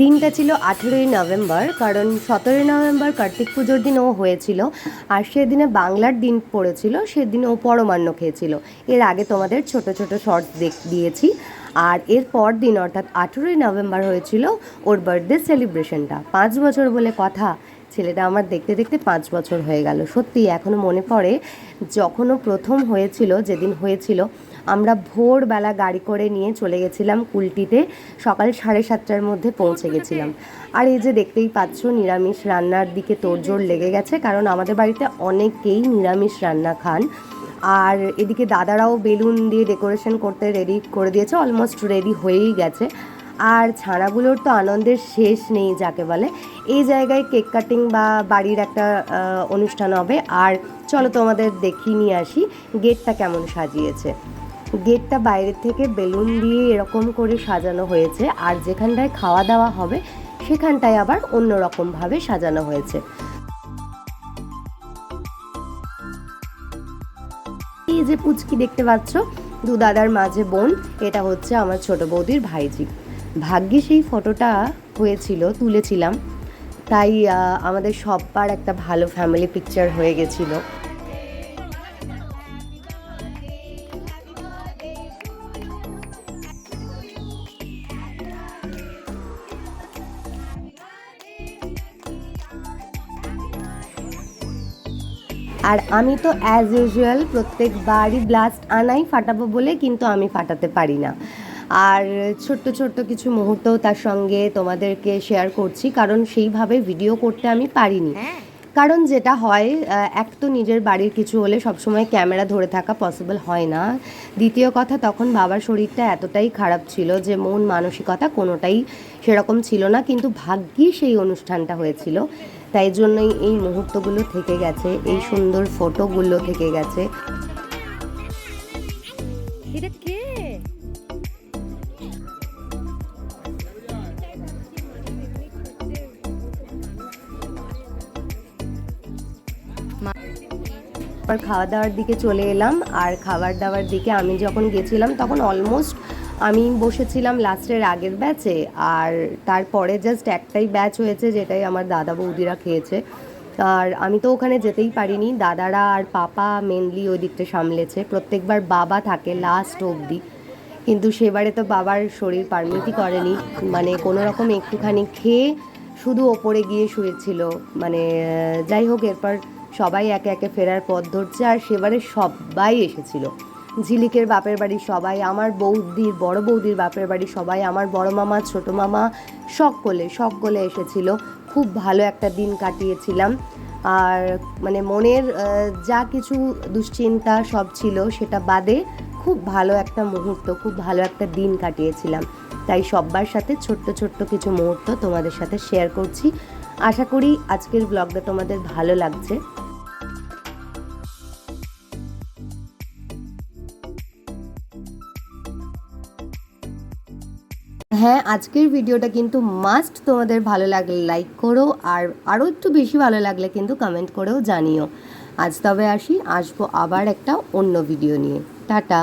দিনটা ছিল আঠেরোই নভেম্বর, কারণ সতেরোই নভেম্বর কার্তিক পুজোর দিন ও হয়েছিল, আর সেদিনে বাংলার দিন পড়েছিল সেদিন ও পরমান্ন খেয়েছিল। এর আগে তোমাদের ছোট ছোট দেখ, দিয়েছি, আর এর পর দিন অর্থাৎ আঠেরোই নভেম্বর হয়েছিল ওর বার্থডে সেলিব্রেশনটা পাঁচ বছর বলে কথা, ছেলেটা আমার দেখতে দেখতে পাঁচ বছর হয়ে গেল। সত্যি এখনও মনে পড়ে, যখনও প্রথম হয়েছিল, যেদিন হয়েছিল আমরা ভোরবেলা গাড়ি করে নিয়ে চলে গেছিলাম কুলটিতে। সকাল সাড়ে সাতটার মধ্যে পৌঁছে গেছিলাম। আর এই যে দেখতেই পাচ্ছ নিরামিষ রান্নার দিকে তোড়জোড় লেগে গেছে কারণ আমাদের বাড়িতে অনেকেই নিরামিষ রান্না খান। আর এদিকে দাদারাও বেলুন দিয়ে ডেকোরেশন করতে রেডি করে দিয়েছে অলমোস্ট রেডি হয়েই গেছে। আর ছানাগুলোর তো আনন্দের শেষ নেই যাকে বলে। এই জায়গায় কেক কাটিং বা বাড়ির একটা অনুষ্ঠান হবে। আর চলো তোমাদের দেখিয়ে নিয়ে আসি গেটটা কেমন সাজিয়েছে। গেটটা বাইরের থেকে বেলুন দিয়ে এরকম করে সাজানো হয়েছে, আর যেখানটায় খাওয়া দাওয়া হবে সেখানটায় আবার অন্য রকমভাবে সাজানো হয়েছে। এই যে পুচকি দেখতে পাচ্ছ, দু দাদার মাঝে বোন, এটা হচ্ছে আমার ছোট বৌদির ভাইজি। ভাগ্যে সেই ফটোটা হয়েছিল, তুলেছিলাম। তাই আমাদের সব্বার একটা ভালো ফ্যামিলি পিকচার হয়ে গেছিল। আর আমি তো অ্যাজ ইউজুয়াল প্রত্যেকবারই ব্লাস্ট আনাই ফাটাবো বলে কিন্তু আমি ফাটাতে পারি না। আর ছোট্ট ছোট্ট কিছু মুহূর্তও তার সঙ্গে তোমাদেরকে শেয়ার করছি, কারণ সেইভাবে ভিডিও করতে আমি পারিনি। কারণ যেটা হয় এক তো নিজের বাড়ির কিছু হলে সবসময় ক্যামেরা ধরে থাকা পসিবল হয় না। দ্বিতীয় কথা, তখন বাবার শরীরটা এতটাই খারাপ ছিল যে মন মানসিকতা কোনোটাই সেরকম ছিল না, কিন্তু ভাগ্যেই সেই অনুষ্ঠানটা হয়েছিল। তাই জন্যই এই মুহূর্তগুলো থেকে গেছে, এই সুন্দর ফটোগুলো থেকে গেছে। এটা কে? তারপর খাওয়া দাওয়ার দিকে চলে এলাম, আর খাবার দাওয়ার দিকে আমি যখন গেছিলাম তখন অলমোস্ট আমি বসেছিলাম লাস্টের আগের ব্যাচে আর তারপরে জাস্ট একটাই ব্যাচ হয়েছে যেটাই আমার দাদা বৌদিরা খেয়েছে। আর আমি তো ওখানে যেতেই পারিনি, দাদারা আর পাপা মেনলি ওই দিকটা সামলেছে। প্রত্যেকবার বাবা থাকে লাস্ট অবধি, কিন্তু সেবারে তো বাবার শরীর পারমিটই করেনি। মানে কোনো রকম একটুখানি খেয়ে শুধু ওপরে গিয়ে শুয়েছিল। মানে যাই হোক, এরপর সবাই একে একে ফেরার পথ ধরছে আর সেবারে সবাই এসেছিল। ঝিলিকের বাপের বাড়ি সবাই, আমার বৌদির, বড় বৌদির বাপের বাড়ি সবাই, আমার বড় মামা, ছোট মামা, সকলে সকলে এসেছিল। খুব ভালো একটা দিন কাটিয়েছিলাম। আর মানে মনের যা কিছু দুশ্চিন্তা সব ছিল সেটা বাদে খুব ভালো একটা মুহূর্ত, খুব ভালো একটা দিন কাটিয়েছিলাম। তাই সব্বার সাথে ছোট্ট ছোট্ট কিছু মুহূর্ত তোমাদের সাথে শেয়ার করছি। আশা করি আজকের ব্লগটা তোমাদের ভালো লাগছে। হ্যাঁ আজকের ভিডিওটা কিন্তু মাস্ট তোমাদের ভালো লাগলে লাইক করো আর আরও একটু বেশি ভালো লাগলে কিন্তু কমেন্ট করেও জানিও। আজ তবে আসি, আসব আবার একটা অন্য ভিডিও নিয়ে। টাটা!